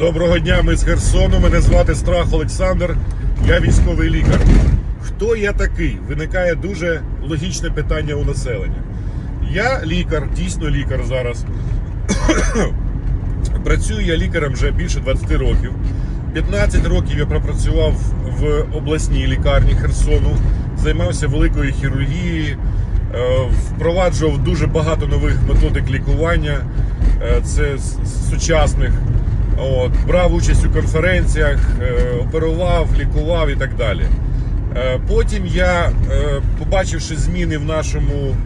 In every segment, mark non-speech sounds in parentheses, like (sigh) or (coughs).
Доброго дня, ми з Херсону. Мене звати Страх Олександр. Я військовий лікар. Хто я такий? Виникає дуже логічне питання у населення. Я лікар, дійсно лікар зараз. (coughs) Працюю я лікарем вже більше 20 років. 15 років я пропрацював в обласній лікарні Херсону, займався великою хірургією, е, впроваджував дуже багато нових методик лікування. е, Це сучасних. От, брав участь у конференціях, е, оперував, лікував і так далі. Е, Потім я, е, побачивши зміни в нашому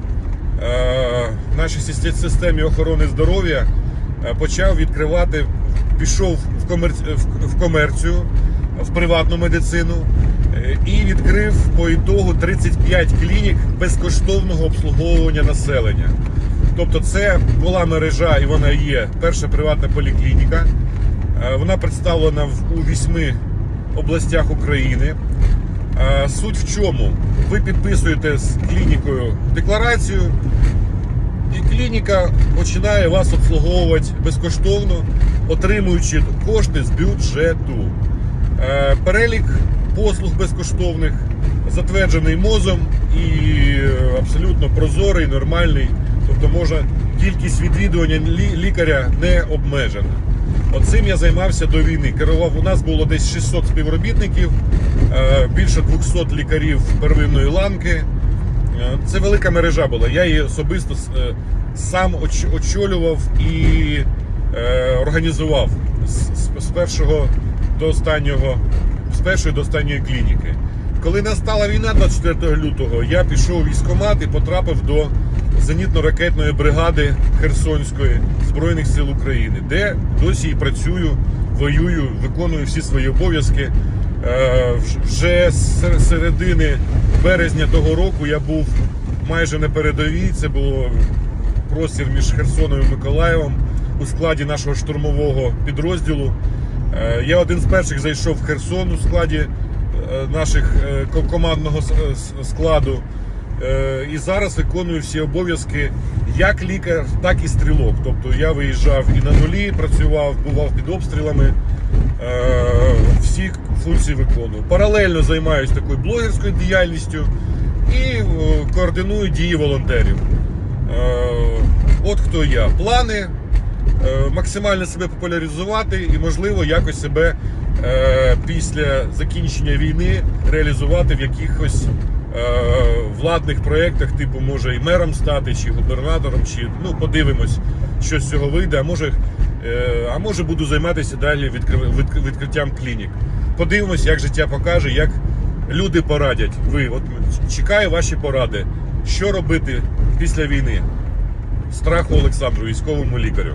в нашій системі охорони здоров'я, почав відкривати, пішов в, комер- в- комерцію, в приватну медицину і відкрив по ітогу 35 клінік безкоштовного обслуговування населення. Тобто, це була мережа і вона є перша приватна поліклініка. Е, Вона представлена у вісьми областях України. Е, Суть в чому? Ви підписуєте з клінікою декларацію, і клініка починає вас обслуговувати безкоштовно, отримуючи кошти з бюджету. Е, Перелік послуг безкоштовних затверджений мозом і абсолютно прозорий, нормальний. Тобто можна кількість відвідування лікаря не обмежена. Оцим я займався до війни. Керував у нас було десь 600 співробітників, е, більше 200 лікарів первинної ланки. Е, Це велика мережа була. Я її особисто е, сам очолював і організував з першого до останнього, з першої до останньої клініки. Коли настала війна 24 лютого, я пішов у військкомат і потрапив до зенітно-ракетної бригади Херсонської Збройних сил України, де досі і працюю, воюю, виконую всі свої обов'язки. Е, Вже з середини березня того року я був майже на передовій. Це було простір між Херсоном і Миколаєвом у складі нашого штурмового підрозділу. Е, Я один з перших зайшов в Херсон у складі е, наших командного складу. Е, І зараз виконую всі обов'язки як лікар, так і стрілок. Тобто я виїжджав і на нулі, працював, бував під обстрілами. Е, Всі функції виконую. Паралельно займаюся такою блогерською діяльністю і е, координую дії волонтерів. От хто я. Плани максимально себе популяризувати і, можливо, якось себе після закінчення війни реалізувати в якихось владних проєктах, типу, може і мером стати, чи губернатором, чи ну, подивимось, що з цього вийде. А може, е, а може буду займатися далі відкриттям клінік. Подивимось, як життя покаже, як люди порадять. Ви от чекаю ваші поради. Що робити після війни? Страху Олександру, військовому лікарю.